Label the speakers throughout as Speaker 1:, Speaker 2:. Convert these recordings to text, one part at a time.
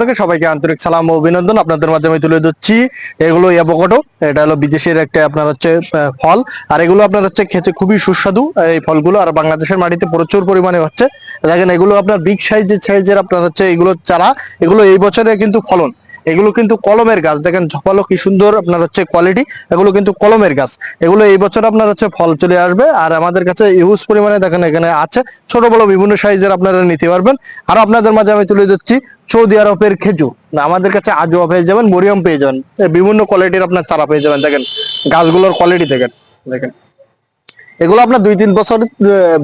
Speaker 1: থেকে সবাইকে আন্তরিক সালাম ও অভিনন্দন। আপনাদের মাঝে আমি তুলে দিচ্ছি এগুলো অ্যাভোকাডো এটা হলো বিদেশের একটা আপনার হচ্ছে ফল। আর এগুলো আপনার হচ্ছে খেতে খুবই সুস্বাদু এই ফলগুলো। আর বাংলাদেশের মাটিতে প্রচুর পরিমাণে হচ্ছে, দেখেন এগুলো আপনার বিগ সাইজের সাইজের আপনার হচ্ছে এগুলো চারা, এগুলো এই বছরে কিন্তু ফলন। এগুলো কিন্তু কলমের গাছ, দেখেন ঝপালো কি সুন্দর আপনার হচ্ছে কোয়ালিটি এগুলো কিন্তু কলমের গাছ। এগুলো এই বছর আপনার হচ্ছে ফল চলে আসবে। আর আমাদের কাছে ইউজ পরিমাণে দেখেন এখানে আছে, ছোট বড় বিভিন্ন সাইজের আপনারা নিতে পারবেন। আর আপনাদের মাঝে আমি তুলে দিচ্ছি সৌদি আরবের খেজুর। আমাদের কাছে আজোয়া পেয়ে যাবেন মরিয়াম পেয়ে যাবেন। বিভিন্ন কোয়ালিটির আপনার চারা পেয়ে যাবেন। দেখেন, গাছগুলোর কোয়ালিটি দেখেন দেখেন। এগুলো আপনার দুই তিন বছর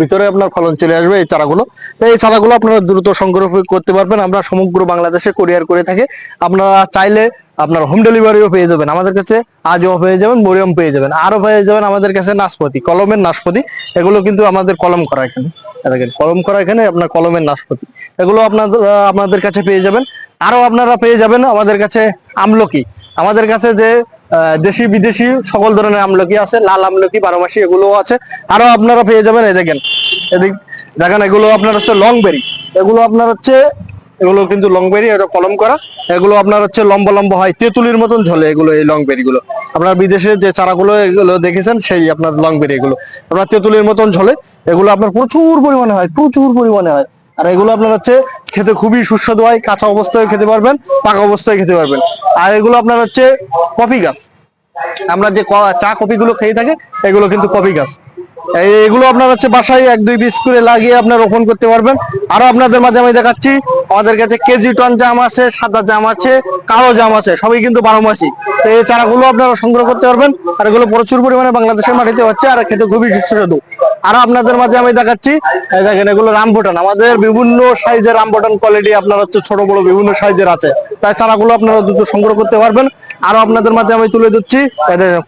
Speaker 1: ভিতরে আপনার ফলন চলে আসবে এই চারাগুলো। তো এই চারাগুলো আপনারা দ্রুত সংগ্রহ করতে পারবেন। আমরা সমগ্র বাংলাদেশে কোরিয়ার করে থাকি। আপনারা চাইলে আপনার হোম ডেলিভারিও পেয়ে যাবেন। আমাদের কাছে আজও পেয়ে যাবেন মরিয়ম পেয়ে যাবেন। আরও পেয়ে যাবেন আমাদের কাছে নাশপাতি, কলমের নাশপাতি। এগুলো কিন্তু আমাদের কলম করা এখানে। দেখেন, কলম করা এখানে আপনার কলমের নাশপাতি। এগুলো আপনাদের আপনাদের কাছে পেয়ে যাবেন। আরও আপনারা পেয়ে যাবেন আমাদের কাছে আমলকি। আমাদের কাছে যে দেশি বিদেশি সকল ধরনের আমলকি আছে, লাল আমলকি, বারোমাসি, এগুলোও আছে। আরও আপনারা পেয়ে যাবেন, এই দেখেন। এদিক দেখেন, এগুলো আপনার হচ্ছে লং বেরি এগুলো আপনার হচ্ছে এগুলো কিন্তু লং বেরি এটা কলম করা। এগুলো আপনার হচ্ছে লম্বা লম্বা হয়, তেঁতুলির মতন ঝলে এগুলো এই লং বেরি গুলো। আপনার বিদেশে যে চারাগুলো এগুলো দেখেছেন, সেই আপনার লং বেরি এগুলো। আপনার তেঁতুলির মতন ঝলে, এগুলো আপনার প্রচুর পরিমাণে হয়, প্রচুর পরিমাণে হয়। আর এগুলো আপনার হচ্ছে খেতে খুবই সুস্বাদু হয়, কাঁচা অবস্থায় খেতে পারবেন, পাকা অবস্থায় খেতে পারবেন। আর এগুলো আপনার হচ্ছে কফি গাছ। আমরা যে চা কফি গুলো খেয়ে থাকি, এগুলো কিন্তু কফি গাছ। এগুলো আপনার হচ্ছে বাসায় এক, দুই পিস করে লাগিয়ে আপনার রোপণ করতে পারবেন। আরও আপনাদের মাঝে আমি দেখাচ্ছি, আমাদের কাছে কেজি টন জাম আছে, সাদা জাম আছে, কালো জাম আছে, সবই কিন্তু বারো মাসি তো এই চারাগুলো আপনারা সংগ্রহ করতে পারবেন, আর এগুলো প্রচুর পরিমাণে বাংলাদেশের মাটিতে হচ্ছে, আর খেতে খুবই সুস্বাদু। আরও আপনাদের মাঝে আমি দেখাচ্ছি দেখেন এগুলো রামবুটান আমাদের বিভিন্ন সাইজের রামবুটান কোয়ালিটি আপনার হচ্ছে ছোট, বড় বিভিন্ন সাইজের আছে। তাই চারাগুলো আপনারা দ্রুত সংগ্রহ করতে পারবেন। আরও আপনাদের মাঝে আমি তুলে দিচ্ছি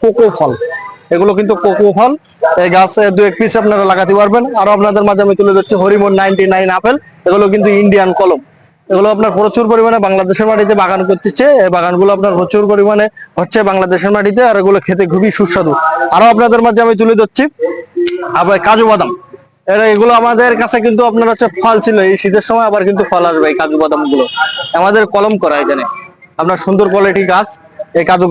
Speaker 1: কোকো ফল। এগুলো কিন্তু কোকো ফল। এই গাছে দু এক পিস আপনারা লাগাতে পারবেন। আরও আপনাদের মাঝে আমি তুলে দিচ্ছি হরিমন নাইনটি নাইন আপেল। এগুলো কিন্তু ইন্ডিয়ান কলম। এগুলো আপনার প্রচুর পরিমাণে বাংলাদেশের মাটিতে বাগান করতেছে। এই বাগানগুলো আপনার প্রচুর পরিমাণে হচ্ছে বাংলাদেশের মাটিতে আর এগুলো খেতে খুবই সুস্বাদু। আরও আপনাদের মাঝে আমি তুলে দিচ্ছি আবার কাজু বাদাম। এগুলো আমাদের কাছে কিন্তু আপনার হচ্ছে ফল ছিল। এই শীতের সময় আবার কিন্তু ফল আসবে এই কাজু বাদামগুলো আমাদের কলম করা এখানে। আপনার সুন্দর কোয়ালিটি গাছ। এই কাজু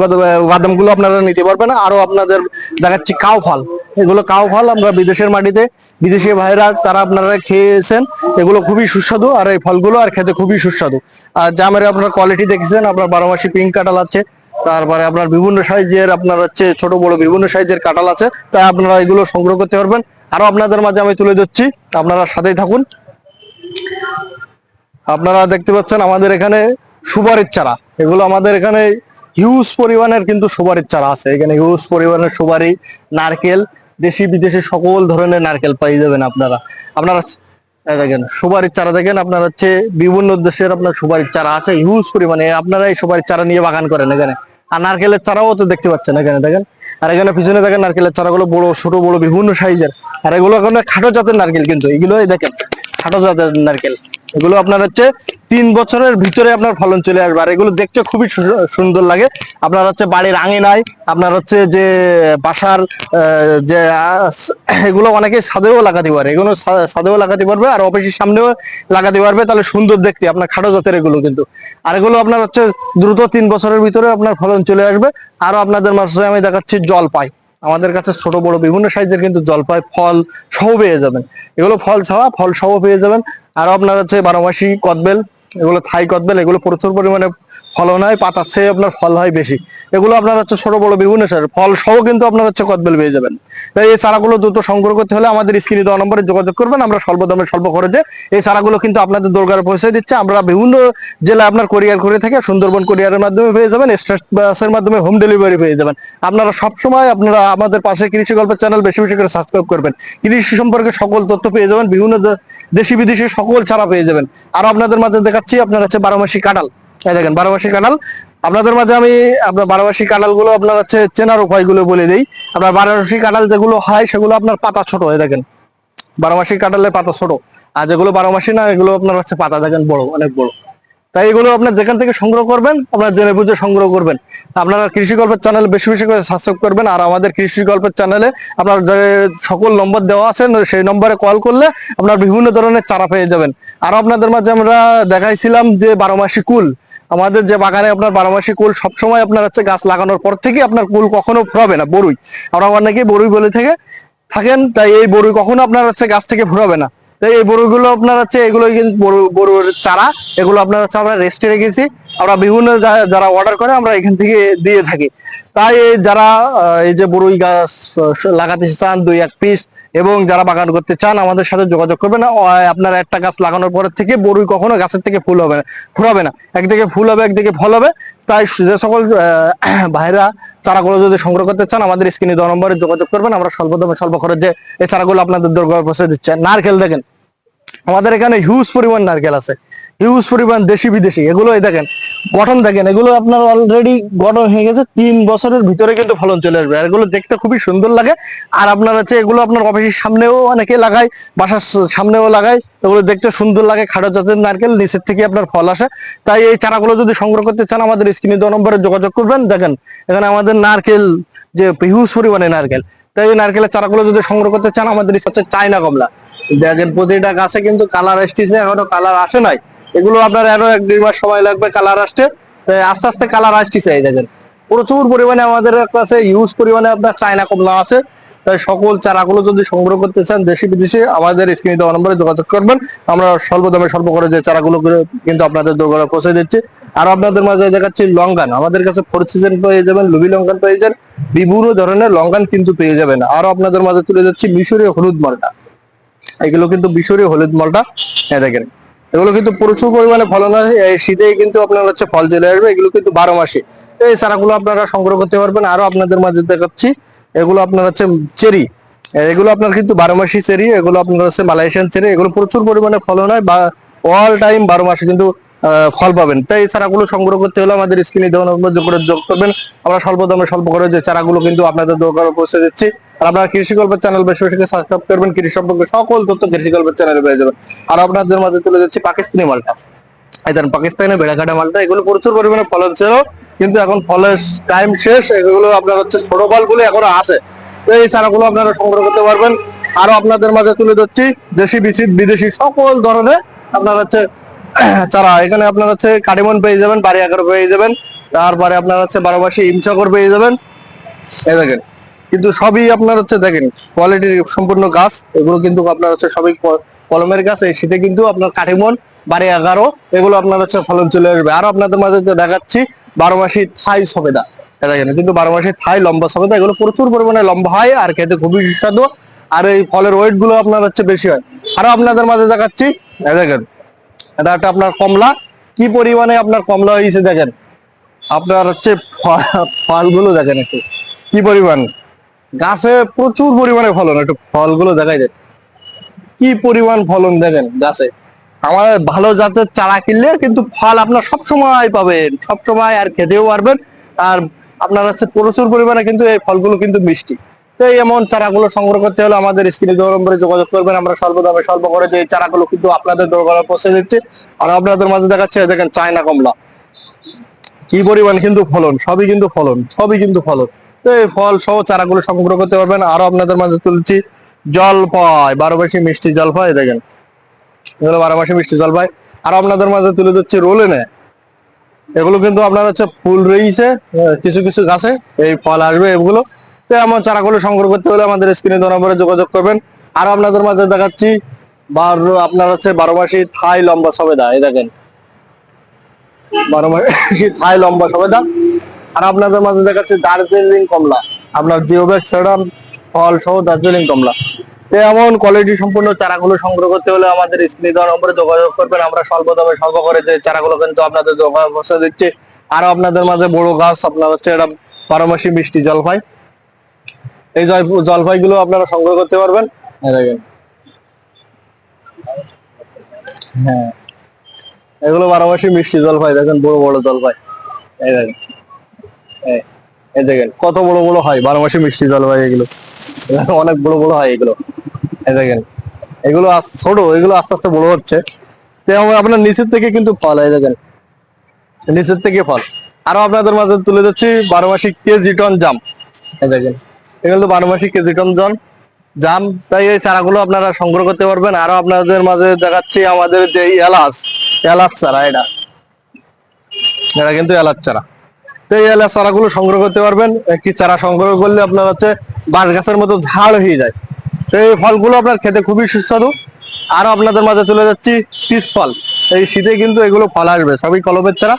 Speaker 1: বাদামগুলো আপনারা নিতে পারবেন। আরও আপনাদের দেখাচ্ছি কাউ ফল। এগুলো কাউ ফল আমরা বিদেশের মাটিতে, বিদেশি ভাইরা তারা আপনারা খেয়েছেন। এগুলো খুবই সুস্বাদু আর এই ফলগুলো আর খেতে খুবই সুস্বাদু। আর জামের আপনার কোয়ালিটি দেখেছেন, আপনার বারো মাসি পিঙ্ক কাঁঠাল আছে। তারপরে আপনার বিভিন্ন সাইজের আপনার হচ্ছে ছোট, বড় বিভিন্ন সাইজের কাঁঠাল আছে। তাই আপনারা এগুলো সংগ্রহ করতে পারবেন। আরও আপনাদের মাঝে আমি তুলে দিচ্ছি আপনারা সাথেই থাকুন। আপনারা দেখতে পাচ্ছেন আমাদের এখানে সুপারির চারা। এগুলো আমাদের এখানে হিউজ পরিমাণের কিন্তু সুপারির চারা আছে। এখানে হিউজ পরিমাণের সুপারি, নারকেল, দেশি বিদেশি সকল ধরনের নারকেল পাই যাবেন আপনারা। আপনারা দেখেন, সুপারির চারা দেখেন, আপনার হচ্ছে বিভিন্ন দেশের আপনার সুপারির চারা আছে হিউজ পরিমাণে। আপনারা এই সুপারির চারা নিয়ে বাগান করেন এখানে। আর নারকেলের চারাও তো দেখতে পাচ্ছেন এখানে, দেখেন। আর এখানে পিছনে দেখেন নারকেলের চারাগুলো বড়, ছোট, বড়, বিভিন্ন সাইজের আর এগুলো এখন খাটো জাতের নারকেল কিন্তু এগুলো এই দেখেন, খাটো জাতের নারকেল। এগুলো আপনার হচ্ছে তিন বছরের ভিতরে আপনার ফলন চলে আসবে। আর এগুলো দেখতে খুবই সুন্দর লাগে। আপনার হচ্ছে বাড়ির আঙিনায়, আপনার হচ্ছে যে বাসার যে এগুলো অনেকে সাদেও লাগাতে পারে। এগুলো সাদেও লাগাতে পারবে আর অফিসের সামনেও লাগাতে পারবে। তাহলে সুন্দর দেখতে, আপনার খাটো জাতের এগুলো কিন্তু। আর এগুলো আপনার হচ্ছে দ্রুত তিন বছরের ভিতরে আপনার ফলন চলে আসবে। আরও আপনাদের মাঝে আমি দেখাচ্ছি জলপাই। আমাদের কাছে ছোট বড় বিভিন্ন সাইজের কিন্তু জলপাই ফল সহ পেয়ে যাবেন। এগুলো ফল ছাড়া ফল সহ পেয়ে যাবেন। আর আপনার হচ্ছে বারোমাসি কদবেল, এগুলো থাই কদবেল, এগুলো প্রচুর পরিমাণে ফলন হয় পাতার চেয়ে আপনার ফল হয় বেশি। এগুলো আপনার হচ্ছে ছোট, বড় বিভিন্ন সাইজ ফল সহ কিন্তু আপনার হচ্ছে কদবেল পেয়ে যাবেন। তাই এই চারাগুলো দ্রুত সংগ্রহ করতে হলে আমাদের স্ক্রিনে দেওয়া নম্বরে যোগাযোগ করবেন, আমরা স্বল্প দামে, স্বল্প খরচে এই চারাগুলো কিন্তু আপনাদের দরকারে পৌঁছে দিচ্ছে। আমরা বিভিন্ন জেলায় আপনার কোরিয়ার করে থাকি সুন্দরবন কোরিয়ারের মাধ্যমে পেয়ে যাবেন স্টেট বাসের মাধ্যমে হোম ডেলিভারি পেয়ে যাবেন। আপনারা সবসময় আপনারা আমাদের পাশে কৃষি গল্পের চ্যানেল বেশি বেশি করে সাবস্ক্রাইব করবেন। কৃষি সম্পর্কে সকল তথ্য পেয়ে যাবেন, বিভিন্ন দেশি বিদেশি সকল ছাড়া পেয়ে যাবেন। আর আপনাদের মাঝে দেখাচ্ছি, আপনার হচ্ছে বারোমাসি কাঁঠাল। এই দেখেন, বারোবাসী কানাল আপনাদের মাঝে আমি আপনার বারোবাসী কানালগুলো আপনার হচ্ছে চেনার উপায়গুলো বলে দিই। আপনার বারোবাসী কানাল যেগুলো হয়, সেগুলো আপনার পাতা ছোট হয়ে দেখেন। বারো কাটালে পাতা ছোট। আর যেগুলো বারো মাসি না, এগুলো আপনার হচ্ছে পাতা, দেখেন বড়, অনেক বড়। তাই এগুলো আপনার যেখান থেকে সংগ্রহ করবেন, আপনার জেনে বুঝে সংগ্রহ করবেন। আপনারা কৃষি গল্পের চ্যানেল বেশি বেশি করে সাবস্ক্রাইব করবেন, আর আমাদের কৃষি গল্পের চ্যানেলে আপনার যে সকল নম্বর দেওয়া আছে, সেই নম্বরে কল করলে আপনার বিভিন্ন ধরনের চারা পেয়ে যাবেন। আর আপনাদের মাঝে আমরা দেখাইছিলাম যে বারো মাসি কুল। আমাদের যে বাগানে আপনার বারো মাসি কুল সবসময় আপনার হচ্ছে গাছ লাগানোর পর থেকে আপনার কুল কখনো ফুরাবে না, বরুই। আমরা অনেকেই বরুই বলে থেকে থাকেন, তাই এই বরুই কখনো আপনার হচ্ছে গাছ থেকে ফুরাবে না। তাই এই বড়গুলো আপনার হচ্ছে এগুলো কিন্তু চারা। এগুলো আপনার হচ্ছে আমরা রেস্টে রেখেছি। আমরা বিভিন্ন যারা অর্ডার করে আমরা এখান থেকে দিয়ে থাকি। তাই যারা এই যে বড়ুই গাছ লাগাতে চান দুই এক পিস এবং যারা বাগান করতে চান আমাদের সাথে যোগাযোগ করবেন। আহ, আপনার একটা গাছ লাগানোর পর থেকে বড়ুই কখনো গাছের থেকে ফুল হবে না ফুরাবে না। একদিকে ফুল হবে একদিকে ফল হবে। তাই যে সকল ভাইরা চারাগুলো যদি সংগ্রহ করতে চান, আমাদের স্ক্রিনে দেওয়া নম্বরে যোগাযোগ করবেন। আমরা স্বল্প দামে স্বল্প খরচে এই চারাগুলো আপনাদের দরকার পৌঁছে দিচ্ছে। নারকেল দেখেন, আমাদের এখানে হিউজ পরিমাণ নারকেল আছে। হিউজ পরিমাণ দেশি বিদেশি। এগুলো দেখেন, গঠন দেখেন, এগুলো আপনার অলরেডি গঠন হয়ে গেছে, তিন বছরের ভিতরে কিন্তু ফলন চলে আসবে। আর এগুলো দেখতে খুবই সুন্দর লাগে। আর আপনার হচ্ছে এগুলো আপনার অফিসের সামনেও অনেকে লাগায়, বাসার সামনেও লাগায়। এগুলো দেখতে সুন্দর লাগে, খাটো জাতের নারকেল, নিচের থেকে আপনার ফল আসে। তাই এই চারাগুলো যদি সংগ্রহ করতে চান, আমাদের স্ক্রিনে দেওয়া নম্বরে যোগাযোগ করবেন। দেখেন, এখানে আমাদের নারকেল, যে হিউজ পরিমাণে নারকেল, তাই এই নারকেলের চারাগুলো যদি সংগ্রহ করতে চান, আমাদের হচ্ছে চায়না কমলা। দেখেন, প্রতিটা গাছে কিন্তু কালার আসতেছে এখনও কালার আসে নাই। এগুলো আপনার আরও এক, দুই মাস সময় লাগবে কালার আসতে। আস্তে আস্তে কালার আসতেছে এই দেখেন। প্রচুর পরিমাণে আমাদের কাছে ইউজ পরিমাণে আপনার চায়না কমলা আছে। তাই সকল চারাগুলো যদি সংগ্রহ করতে চান দেশি বিদেশি, আমাদের স্ক্রিনে দেওয়া নম্বরে যোগাযোগ করবেন। আমরা স্বল্প দামে স্বল্প করে যে চারাগুলো কিন্তু আপনাদের দোকানে পৌঁছে দিচ্ছি। আর আপনাদের মাঝে দেখাচ্ছি লঙ্কান। আমাদের কাছে ফোর সিজন পেয়ে যাবেন, লুবি লঙ্কান পেয়ে যাবেন বিভিন্ন ধরনের লঙ্কান কিন্তু পেয়ে যাবেন। আরও আপনাদের মাঝে তুলে যাচ্ছি মিশরীয় হলুদ মালটা। এগুলো কিন্তু মিশরীয় হলুদ মালটা। দেখেন। এগুলো কিন্তু প্রচুর পরিমাণে ফলন হয়। শীতে কিন্তু আপনার হচ্ছে ফল চলে আসবে। এগুলো কিন্তু বারো মাসে। এই চারাগুলো আপনারা সংগ্রহ করতে পারবেন। আরও আপনাদের মাঝে দেখাচ্ছি। এগুলো আপনার হচ্ছে চেরি। এগুলো আপনার কিন্তু বারো মাসি চেরি। এগুলো আপনার হচ্ছে মালয়েশিয়ান চেরি। এগুলো প্রচুর পরিমাণে ফলন হয় বা অল টাইম বারো মাসে কিন্তু ফল পাবেন। তাই এই চারাগুলো সংগ্রহ করতে হলে আমাদের স্ক্রিনে দেওয়া নম্বর যোগ করবেন। আমরা স্বল্প দামে স্বল্প করে যে চারাগুলো কিন্তু আপনাদের দোকানে পৌঁছে দিচ্ছি। আর আপনারা কৃষি গল্পের চ্যানেল বেশি বেশি সাবস্ক্রাইব করবেন, কৃষি সম্পর্কে সকল তথ্য কৃষি গল্পের চ্যানেলে পেয়ে যাবেন। আর আপনাদের মাঝে তুলে যাচ্ছি পাকিস্তানি মালটা। এই দেখেন পাকিস্তানের বেড়াকাটা মালটা, এগুলো প্রচুর পরিমাণে ফলন ছিল, কিন্তু এখন ফলের টাইম শেষ, এগুলো আপনার হচ্ছে ছোট ফলগুলো এখনও আছে। তো এই চারাগুলো আপনারা সংগ্রহ করতে পারবেন। আরও আপনাদের মাঝে তুলে ধরছি, দেশি বিদেশি বিদেশি সকল ধরনের আপনার হচ্ছে চারা। এখানে আপনার হচ্ছে কাটিমন পেয়ে যাবেন বাড়ি আকার পেয়ে যাবেন, তারপরে আপনার হচ্ছে বারো মাসি ইমসাকর পেয়ে যাবেন। এই দেখেন কিন্তু সবই আপনার হচ্ছে দেখেন কোয়ালিটির সম্পূর্ণ গাছ, এগুলো কিন্তু আপনার হচ্ছে সবই কলমের গাছ, এই শীতে কিন্তু আপনার কাঠিমন বাড়ি এগারো, এগুলো আপনার হচ্ছে ফলন চলে আসবে। আর আপনাদের মাঝে দেখাচ্ছি, বারো মাসি থাই সবেদা। দেখেন, কিন্তু বারো মাসি থাই লম্বা সবেদা, এগুলো প্রচুর পরিমাণে লম্বা হয় আর খেতে খুবই সুস্বাদু। আর এই ফলের ওয়েটগুলো আপনার হচ্ছে বেশি হয়। আরও আপনাদের মাঝে দেখাচ্ছি দেখেন, এটা একটা আপনার কমলা। কি পরিমাণে আপনার কমলা হয়েছে দেখেন, আপনার হচ্ছে ফলগুলো দেখেন একটু। কি পরিমাণ? গাছে প্রচুর পরিমাণে ফলন, একটু ফলগুলো দেখাই যায় কি পরিমাণ ফলন দেখেন গাছে? আমার ভালো জাতের চারা কিনলে কিন্তু ফল আপনার সব সময় পাবেন সব সময় আর খেতেও পারবেন। আর আপনার হচ্ছে প্রচুর পরিমাণে কিন্তু এই ফলগুলো কিন্তু মিষ্টি। তো এই এমন চারাগুলো সংগ্রহ করতে হলে আমাদের স্ক্রিনে দেওয়া নম্বরে যোগাযোগ করবেন। আমরা স্বল্প দামে স্বল্প করে যে চারাগুলো কিন্তু আপনাদের দরকারে পৌঁছে দিচ্ছি। আর আপনাদের মাঝে দেখাচ্ছে, দেখেন চায়না কমলা। কি পরিমাণ কিন্তু ফলন, সবই কিন্তু ফলন, সবই কিন্তু ফলন। এই ফল সহ চারাগুলো সংগ্রহ করতে পারবেন। আরও আপনাদের মাঝে তুলছি জল জলপাই বারো মাসি মিষ্টি জলপাই দেখেন। এগুলো বারো মাসি মিষ্টি জলপাই আর আপনাদের মাঝে তুলে দিচ্ছি রোলে নেয় এগুলো কিন্তু আপনার হচ্ছে ফুল রয়েছে কিছু কিছু গাছে এই ফল আসবে এগুলো। তো এমন চারাগুলো সংগ্রহ করতে হলে আমাদের স্ক্রিনে নম্বরে যোগাযোগ করবেন। আর আপনাদের মাঝে দেখাচ্ছি বারো, আপনার হচ্ছে বারো মাসি থাই লম্বা সবেদা, এই দেখেন। বারো মাসি থাই লম্বা সবেদা। আর আপনাদের মাঝে দেখাচ্ছে দার্জিলিং কমলা। আপনার জিওব্যাক সেডাম ফল সহ দার্জিলিং কমলা। তো এমন কোয়ালিটি সম্পূর্ণ চারাগুলো সংগ্রহ করতে হলে আমাদের স্ক্রিনে দেওয়া নম্বরে যোগাযোগ করবেন। আমরা স্বল্প দামে স্বল্প করে যে চারাগুলো কিন্তু আপনাদের বসে দিচ্ছি। আরও আপনাদের মাঝে বড় গাছ আপনার হচ্ছে এটা বারোমাসি মিষ্টি জলপাই এই জল- জলপাইগুলো আপনারা সংগ্রহ করতে পারবেন। দেখেন। হ্যাঁ। এগুলো বারোমাসি মিষ্টি জলপাই দেখেন বড় বড় জলপাই এই দেখেন। এই- এই দেখেন, কত বড় বড় হয়, বারো মাসে মিষ্টি জলপাই এগুলো। অনেক বড় বড় হয় এগুলো। এগুলো ছোট, এগুলো আস্তে আস্তে বড় হচ্ছে। আপনার নিচের থেকে কিন্তু ফল, এই দেখেন, নিচের থেকে ফল। আরও আপনাদের মাঝে তুলে যাচ্ছি বারো মাসি কেজি টন জাম। দেখেন, এগুলো বারো মাসি কেজি টন জন। জাম, তাই এই চারাগুলো আপনারা সংগ্রহ করতে পারবেন। আরও আপনাদের মাঝে দেখাচ্ছি আমাদের যে এলাচ এলাচ চারা এটা। এটা কিন্তু এলাচ চারা। এই এলাচ চারাগুলো সংগ্রহ করতে পারবেন। একটি চারা সংগ্রহ করলে আপনার হচ্ছে বাঁশ গাছের মতো ঝাড় হয়ে যায়। তো এই ফলগুলো আপনার খেতে খুবই সুস্বাদু। আরও আপনাদের মাঝে তুলে যাচ্ছি পিস ফল। এই শীতে কিন্তু এগুলো ফল আসবে, সবই কলমের চারা।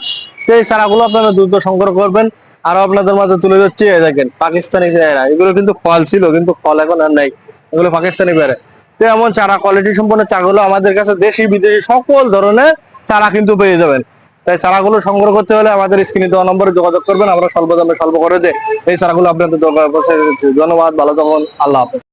Speaker 1: এই চারাগুলো আপনারা দ্রুত সংগ্রহ করবেন। আরও আপনাদের মাঝে তুলে যাচ্ছি দেখেন, পাকিস্তানি পেয়ারা এগুলো কিন্তু ফল ছিল, কিন্তু ফল এখন আর নাই। এগুলো পাকিস্তানি পেয়ারা। তো এমন চারা কোয়ালিটি সম্পন্ন চারাগুলো আমাদের কাছে দেশি, বিদেশি সকল ধরনের চারা কিন্তু পেয়ে যাবেন। তাই চারাগুলো সংগ্রহ করতে হলে আমাদের স্ক্রিনে দেওয়া নম্বরে যোগাযোগ করবেন। আমরা স্বল্প দামে স্বল্প করে যে এই চারাগুলো আপনাদের ধন্যবাদ, ভালো থাকুন। আল্লাহ হাফেজ।